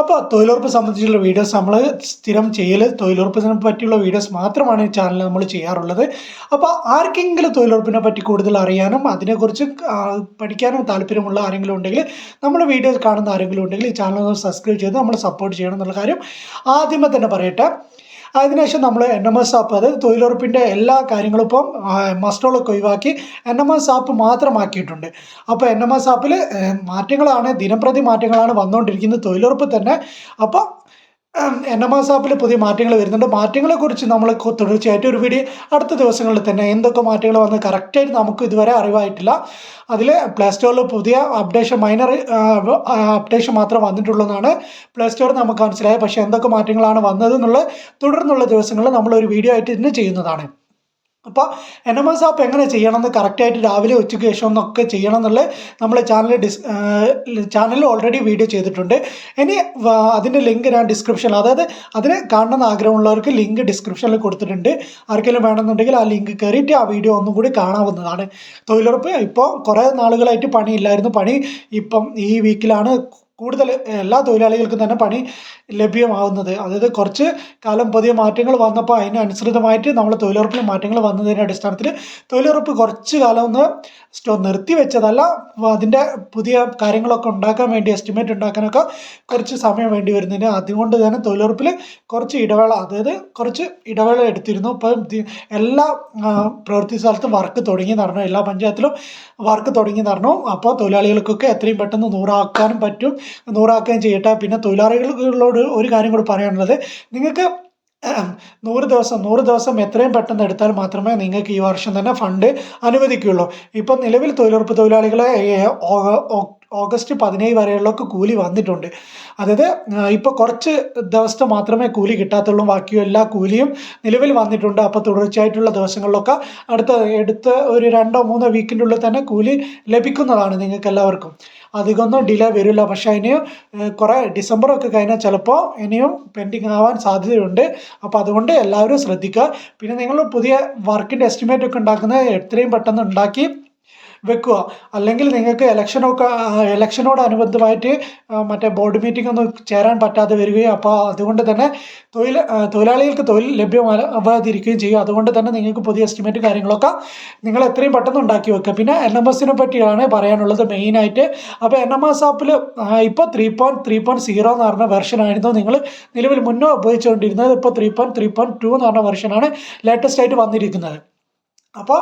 അപ്പോൾ തൊഴിലുറപ്പ് സംബന്ധിച്ചുള്ള വീഡിയോസ് നമ്മൾ സ്ഥിരം ചെയ്യൽ തൊഴിലുറപ്പിനെ പറ്റിയുള്ള വീഡിയോസ് മാത്രമാണ് ഈ ചാനൽ നമ്മൾ ചെയ്യാറുള്ളത്. അപ്പോൾ ആർക്കെങ്കിലും തൊഴിലുറപ്പിനെ പറ്റി കൂടുതൽ അറിയാനും അതിനെക്കുറിച്ച് പഠിക്കാനും താല്പര്യമുള്ള ആരെങ്കിലും ഉണ്ടെങ്കിൽ നമ്മുടെ വീഡിയോസ് കാണുന്ന ആരെങ്കിലും ഉണ്ടെങ്കിൽ ഈ ചാനൽ ഒന്ന് സബ്സ്ക്രൈബ് ചെയ്ത് നമ്മൾ സപ്പോർട്ട് ചെയ്യണം എന്നുള്ള കാര്യം ആദ്യമേ തന്നെ പറയട്ടെ. അതിനുശേഷം നമ്മൾ എൻ എം എസ് ആപ്പ് അതായത് തൊഴിലുറപ്പിന്റെ എല്ലാ കാര്യങ്ങളും ഇപ്പം മസ്റ്റോളൊക്കെ ഒഴിവാക്കി എൻ എം എസ് ആപ്പ് മാത്രമാക്കിയിട്ടുണ്ട്. അപ്പോൾ എൻ എം എസ് ആപ്പിൽ മാറ്റങ്ങളാണ് ദിനംപ്രതി മാറ്റങ്ങളാണ് വന്നുകൊണ്ടിരിക്കുന്നത് തൊഴിലുറപ്പ് തന്നെ അപ്പോൾ എൻ എം എസ് ആപ്പിൽ പുതിയ മാറ്റങ്ങൾ വരുന്നുണ്ട്. മാറ്റങ്ങളെക്കുറിച്ച് നമ്മൾ തുടർച്ചയായിട്ട് ഒരു വീഡിയോ അടുത്ത ദിവസങ്ങളിൽ തന്നെ എന്തൊക്കെ മാറ്റങ്ങൾ വന്ന് കറക്റ്റായിട്ട് നമുക്ക് ഇതുവരെ അറിവായിട്ടില്ല. അതിൽ പ്ലേ സ്റ്റോറിൽ പുതിയ അപ്ഡേഷൻ മൈനർ അപ്ഡേഷൻ മാത്രം വന്നിട്ടുള്ളൂ എന്നാണ് പ്ലേ സ്റ്റോറിൽ നമുക്ക് മനസ്സിലായത്. പക്ഷേ എന്തൊക്കെ മാറ്റങ്ങളാണ് വന്നത് എന്നുള്ള തുടർന്നുള്ള ദിവസങ്ങളിൽ നമ്മൾ ഒരു വീഡിയോ ആയിട്ട് ഇന്ന് ചെയ്യുന്നതാണ്. അപ്പോൾ എൻ എം എസ് ആപ്പ് എങ്ങനെ ചെയ്യണമെന്ന് കറക്റ്റായിട്ട് രാവിലെ ഉച്ചയ്ക്ക് ശേഷം എന്നൊക്കെ ചെയ്യണം എന്നുള്ളത് നമ്മൾ ചാനൽ ഡിസ് ചാനലിൽ ഓൾറെഡി വീഡിയോ ചെയ്തിട്ടുണ്ട്. ഇനി അതിന്റെ ലിങ്ക് ഞാൻ ഡിസ്ക്രിപ്ഷനിൽ അതായത് അതിന് കാണണമെന്ന് ആഗ്രഹമുള്ളവർക്ക് ലിങ്ക് ഡിസ്ക്രിപ്ഷനിൽ കൊടുത്തിട്ടുണ്ട്. ആർക്കെങ്കിലും വേണമെന്നുണ്ടെങ്കിൽ ആ ലിങ്ക് കയറിയിട്ട് ആ വീഡിയോ ഒന്നും കൂടി കാണാവുന്നതാണ്. തൊഴിലുറപ്പ് ഇപ്പോൾ കുറേ നാളുകളായിട്ട് പണിയില്ലായിരുന്നു. പണി ഇപ്പം ഈ വീക്കിലാണ് കൂടുതൽ എല്ലാ തൊഴിലാളികൾക്കും തന്നെ പണി ലഭ്യമാവുന്നത്. അതായത് കുറച്ച് കാലം പുതിയ മാറ്റങ്ങൾ വന്നപ്പോൾ അതിനനുസൃതമായിട്ട് നമ്മൾ തൊഴിലുറപ്പിൽ മാറ്റങ്ങൾ വന്നതിന്റെ അടിസ്ഥാനത്തിൽ തൊഴിലുറപ്പ് കുറച്ച് കാലം ഒന്ന് സ്റ്റോ നിർത്തി വെച്ചതല്ല അതിന്റെ പുതിയ കാര്യങ്ങളൊക്കെ ഉണ്ടാക്കാൻ വേണ്ടി എസ്റ്റിമേറ്റ് ഉണ്ടാക്കാനൊക്കെ കുറച്ച് സമയം വേണ്ടി വരുന്നതിന്. അതുകൊണ്ട് തന്നെ തൊഴിലുറപ്പിൽ കുറച്ച് ഇടവേള അതായത് കുറച്ച് ഇടവേള എടുത്തിരുന്നു. ഇപ്പം എല്ലാ പ്രവൃത്തി സ്ഥലത്തും വർക്ക് തുടങ്ങി നടന്നു. എല്ലാ പഞ്ചായത്തിലും വർക്ക് തുടങ്ങി നടന്നു. അപ്പോൾ തൊഴിലാളികൾക്കൊക്കെ എത്രയും പെട്ടെന്ന് നൂറാക്കാനും പറ്റും. നൂറാക്കുകയും ചെയ്യട്ടെ. പിന്നെ തൊഴിലാളികളോട് ഒരു കാര്യം കൂടി പറയാനുള്ളത്. നിങ്ങൾക്ക് നൂറ് ദിവസം നൂറ് ദിവസം എത്രയും പെട്ടെന്ന് എടുത്താൽ മാത്രമേ നിങ്ങൾക്ക് ഈ വർഷം തന്നെ ഫണ്ട് അനുവദിക്കുകയുള്ളൂ. ഇപ്പം നിലവിൽ തൊഴിലുറപ്പ് തൊഴിലാളികളെ ഓഗസ്റ്റ് പതിനേഴ് വരെയുള്ളൊക്കെ കൂലി വന്നിട്ടുണ്ട്. അതായത് ഇപ്പോൾ കുറച്ച് ദിവസത്തെ മാത്രമേ കൂലി കിട്ടാത്തുള്ളൂ. ബാക്കി എല്ലാ കൂലിയും നിലവിൽ വന്നിട്ടുണ്ട്. അപ്പോൾ തുടർച്ചയായിട്ടുള്ള ദിവസങ്ങളിലൊക്കെ അടുത്ത എടുത്ത ഒരു രണ്ടോ മൂന്നോ വീക്കിന്റെ ഉള്ളിൽ തന്നെ കൂലി ലഭിക്കുന്നതാണ് നിങ്ങൾക്ക് എല്ലാവർക്കും. അധികമൊന്നും ഡിലേ വരില്ല. പക്ഷേ അതിന് കുറേ ഡിസംബറൊക്കെ കഴിഞ്ഞാൽ ചിലപ്പോൾ ഇനിയും പെൻഡിങ് ആവാൻ സാധ്യതയുണ്ട്. അപ്പോൾ അതുകൊണ്ട് എല്ലാവരും ശ്രദ്ധിക്കുക. പിന്നെ നിങ്ങൾ പുതിയ വർക്കിന്റെ എസ്റ്റിമേറ്റ് ഒക്കെ ഉണ്ടാക്കുന്നത് എത്രയും പെട്ടെന്ന് ഉണ്ടാക്കി വെക്കുക. അല്ലെങ്കിൽ നിങ്ങൾക്ക് ഇലക്ഷനൊക്കെ ഇലക്ഷനോടനുബന്ധമായിട്ട് മറ്റേ ബോർഡ് മീറ്റിംഗ് ഒന്നും ചേരാൻ പറ്റാതെ വരികയും അപ്പോൾ അതുകൊണ്ട് തന്നെ തൊഴിൽ തൊഴിലാളികൾക്ക് തൊഴിൽ ലഭ്യമാവാതിരിക്കുകയും ചെയ്യും അതുകൊണ്ട് തന്നെ നിങ്ങൾക്ക് പുതിയ എസ്റ്റിമേറ്റ് കാര്യങ്ങളൊക്കെ നിങ്ങൾ എത്രയും പെട്ടെന്ന് ഉണ്ടാക്കി വെക്കുക. പിന്നെ എൻ എം എസിനെ പറ്റിയാണ് പറയാനുള്ളത് മെയിനായിട്ട് അപ്പോൾ എൻ എം എസ് ആപ്പിൽ ഇപ്പോൾ three point three point zero എന്ന് പറഞ്ഞ വെർഷനായിരുന്നു നിങ്ങൾ നിലവിൽ മുന്നോ ഉപയോഗിച്ചുകൊണ്ടിരുന്നത്. ഇപ്പോൾ three point three point two എന്ന് പറഞ്ഞ വെർഷനാണ് ലേറ്റസ്റ്റ് ആയിട്ട് വന്നിരിക്കുന്നത്. അപ്പോൾ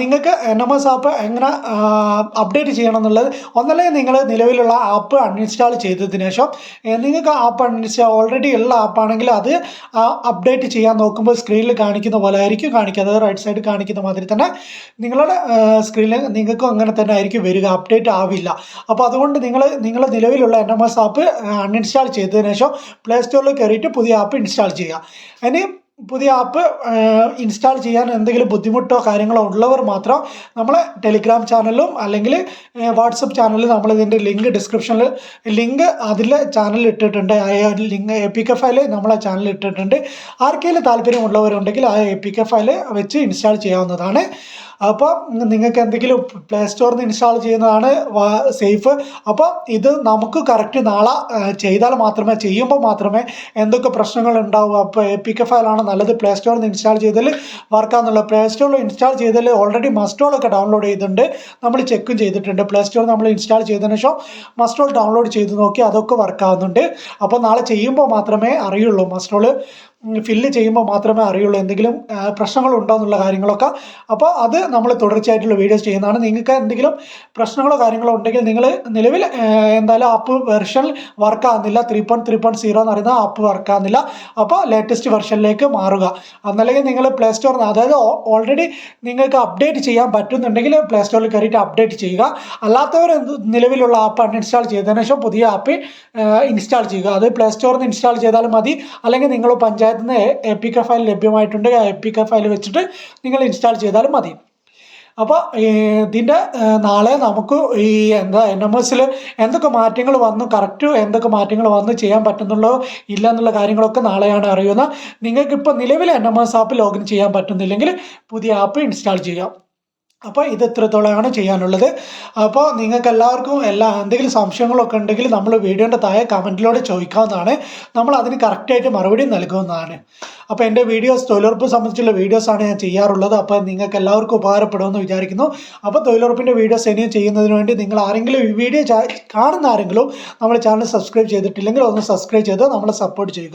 നിങ്ങൾക്ക് എൻ എം എസ് ആപ്പ് എങ്ങനെ അപ്ഡേറ്റ് ചെയ്യണം എന്നുള്ളത് ഒന്നല്ലെങ്കിൽ നിങ്ങൾ നിലവിലുള്ള ആപ്പ് അൺഇൻസ്റ്റാൾ ചെയ്തതിന് ശേഷം നിങ്ങൾക്ക് ആപ്പ് അൺഇൻസ്റ്റാൾ ഓൾറെഡി ഉള്ള ആപ്പാണെങ്കിൽ അത് അപ്ഡേറ്റ് ചെയ്യാൻ നോക്കുമ്പോൾ സ്ക്രീനിൽ കാണിക്കുന്ന പോലെ ആയിരിക്കും കാണിക്കുക അതായത് റൈറ്റ് സൈഡ് കാണിക്കുന്ന മാതിരി തന്നെ നിങ്ങളുടെ സ്ക്രീനിൽ നിങ്ങൾക്കും അങ്ങനെ തന്നെ ആയിരിക്കും വരിക അപ്ഡേറ്റ് ആവില്ല. അപ്പോൾ അതുകൊണ്ട് നിങ്ങൾ നിങ്ങളുടെ നിലവിലുള്ള N M S app uninstall ചെയ്തതിന് ശേഷം പ്ലേ സ്റ്റോറിൽ കയറിയിട്ട് പുതിയ ആപ്പ് ഇൻസ്റ്റാൾ ചെയ്യുക. ഇനി പുതിയ ആപ്പ് ഇൻസ്റ്റാൾ ചെയ്യാൻ എന്തെങ്കിലും ബുദ്ധിമുട്ടോ കാര്യങ്ങളോ ഉള്ളവർ മാത്രം നമ്മളെ ടെലിഗ്രാം ചാനലിലും അല്ലെങ്കിൽ വാട്സപ്പ് ചാനലിൽ നമ്മൾ ഇതിന്റെ ലിങ്ക് ഡിസ്ക്രിപ്ഷനിൽ ലിങ്ക് അതിൽ ചാനലിൽ ഇട്ടിട്ടുണ്ട്. ആ link A P K file നമ്മളെ ചാനലിൽ ഇട്ടിട്ടുണ്ട്. ആർക്കെങ്കിലും താല്പര്യമുള്ളവരുണ്ടെങ്കിൽ ആ എ പി കെ ഫയൽ വെച്ച് ഇൻസ്റ്റാൾ ചെയ്യാവുന്നതാണ്. അപ്പോൾ നിങ്ങൾക്ക് എന്തെങ്കിലും പ്ലേ സ്റ്റോറിൽ നിന്ന് ഇൻസ്റ്റാൾ ചെയ്യുന്നതാണ് സേഫ് അപ്പോൾ ഇത് നമുക്ക് കറക്റ്റ് നാളെ ചെയ്താൽ മാത്രമേ ചെയ്യുമ്പോൾ മാത്രമേ എന്തൊക്കെ പ്രശ്നങ്ങൾ ഉണ്ടാവും അപ്പോൾ എ പി കെ ഫയലാണ് നല്ലത് പ്ലേ സ്റ്റോറിൽ നിന്ന് ഇൻസ്റ്റാൾ ചെയ്തതിൽ വർക്കാന്നുള്ളത് പ്ലേ സ്റ്റോറിൽ ഇൻസ്റ്റാൾ ചെയ്തതിൽ ഓൾറെഡി മസ്റ്റോളൊക്കെ ഡൗൺലോഡ് ചെയ്തിട്ടുണ്ട്. നമ്മൾ ചെക്കും ചെയ്തിട്ടുണ്ട്. പ്ലേ സ്റ്റോറിൽ നമ്മൾ ഇൻസ്റ്റാൾ ചെയ്തതിന് ശേഷം മസ്റ്റോൾ ഡൗൺലോഡ് ചെയ്ത് നോക്കി അതൊക്കെ വർക്കാവുന്നുണ്ട് അപ്പോൾ നാളെ ചെയ്യുമ്പോൾ മാത്രമേ അറിയുള്ളൂ. മസ്റ്റോൾ ഫില്ല് ചെയ്യുമ്പോൾ മാത്രമേ അറിയുള്ളൂ എന്തെങ്കിലും പ്രശ്നങ്ങൾ ഉണ്ടോ എന്നുള്ള കാര്യങ്ങളൊക്കെ. അപ്പോൾ അത് നമ്മൾ തുടർച്ചയായിട്ടുള്ള വീഡിയോസ് ചെയ്യുന്നതാണ്. നിങ്ങൾക്ക് എന്തെങ്കിലും പ്രശ്നങ്ങളോ കാര്യങ്ങളോ ഉണ്ടെങ്കിൽ നിങ്ങൾ നിലവിൽ എന്തായാലും ആപ്പ് വെർഷൻ വർക്ക് ആകുന്നില്ല three point three point zero എന്ന് പറയുന്ന ആപ്പ് വർക്ക് ആകുന്നില്ല അപ്പോൾ ലേറ്റസ്റ്റ് വെർഷനിലേക്ക് മാറുക. എന്നല്ലെങ്കിൽ നിങ്ങൾ പ്ലേ സ്റ്റോറിൽ അതായത് ഓൾറെഡി നിങ്ങൾക്ക് അപ്ഡേറ്റ് ചെയ്യാൻ പറ്റുന്നുണ്ടെങ്കിൽ പ്ലേ സ്റ്റോറിൽ കയറിയിട്ട് അപ്ഡേറ്റ് ചെയ്യുക. അല്ലാത്തവർ നിലവിലുള്ള ആപ്പ് അൺഇൻസ്റ്റാൾ ചെയ്തതിനു ശേഷം പുതിയ ആപ്പ് ഇൻസ്റ്റാൾ ചെയ്യുക. അത് പ്ലേ സ്റ്റോറിൽ നിന്ന് ഇൻസ്റ്റാൾ ചെയ്താലും മതി. അല്ലെങ്കിൽ നിങ്ങൾ പഞ്ചായത്തിൽ നിന്ന് എ പി കെ ഫയൽ ലഭ്യമായിട്ടുണ്ട്. എ പി കെ ഫയൽ വെച്ചിട്ട് നിങ്ങൾ ഇൻസ്റ്റാൾ ചെയ്താലും മതി. അപ്പോൾ ഇതിന്റെ നാളെ നമുക്ക് ഈ എന്താ എൻ എം എസിൽ എന്തൊക്കെ മാറ്റങ്ങൾ വന്നു കറക്റ്റ് എന്തൊക്കെ മാറ്റങ്ങൾ വന്ന് ചെയ്യാൻ പറ്റുന്നുള്ളോ ഇല്ല എന്നുള്ള കാര്യങ്ങളൊക്കെ നാളെയാണ് അറിയുന്നത്. നിങ്ങൾക്ക് ഇപ്പോൾ നിലവിൽ N M S app login ചെയ്യാൻ പറ്റുന്നില്ലെങ്കിൽ പുതിയ ആപ്പ് ഇൻസ്റ്റാൾ ചെയ്യുക അപ്പോൾ ഇത് ഇത്രത്തോളമാണ് ചെയ്യാനുള്ളത്? അപ്പോൾ നിങ്ങൾക്ക് എല്ലാവർക്കും എല്ലാ എന്തെങ്കിലും സംശയങ്ങളൊക്കെ ഉണ്ടെങ്കിൽ നമ്മൾ വീഡിയോന്റെ താഴെ കമന്റിലൂടെ ചോദിക്കാവുന്നതാണ്. നമ്മൾ അതിന് കറക്റ്റായിട്ട് മറുപടി നൽകുന്നതാണ്. അപ്പോൾ എന്റെ വീഡിയോസ് തൊഴിലുറപ്പ് സംബന്ധിച്ചുള്ള വീഡിയോസാണ് ഞാൻ ചെയ്യാറുള്ളത്. അപ്പോൾ നിങ്ങൾക്ക് എല്ലാവർക്കും ഉപകാരപ്പെടുമെന്ന് വിചാരിക്കുന്നു. അപ്പോൾ തൊഴിലുറപ്പിന്റെ വീഡിയോസ് ഇനിയും ചെയ്യുന്നതിന് വേണ്ടി നിങ്ങൾ ആരെങ്കിലും ഈ വീഡിയോ കാണുന്ന ആരെങ്കിലും നമ്മുടെ ചാനൽ സബ്സ്ക്രൈബ് ചെയ്തിട്ടില്ലെങ്കിൽ ഒന്ന് സബ്സ്ക്രൈബ് ചെയ്ത് നമ്മളെ സപ്പോർട്ട് ചെയ്യുക.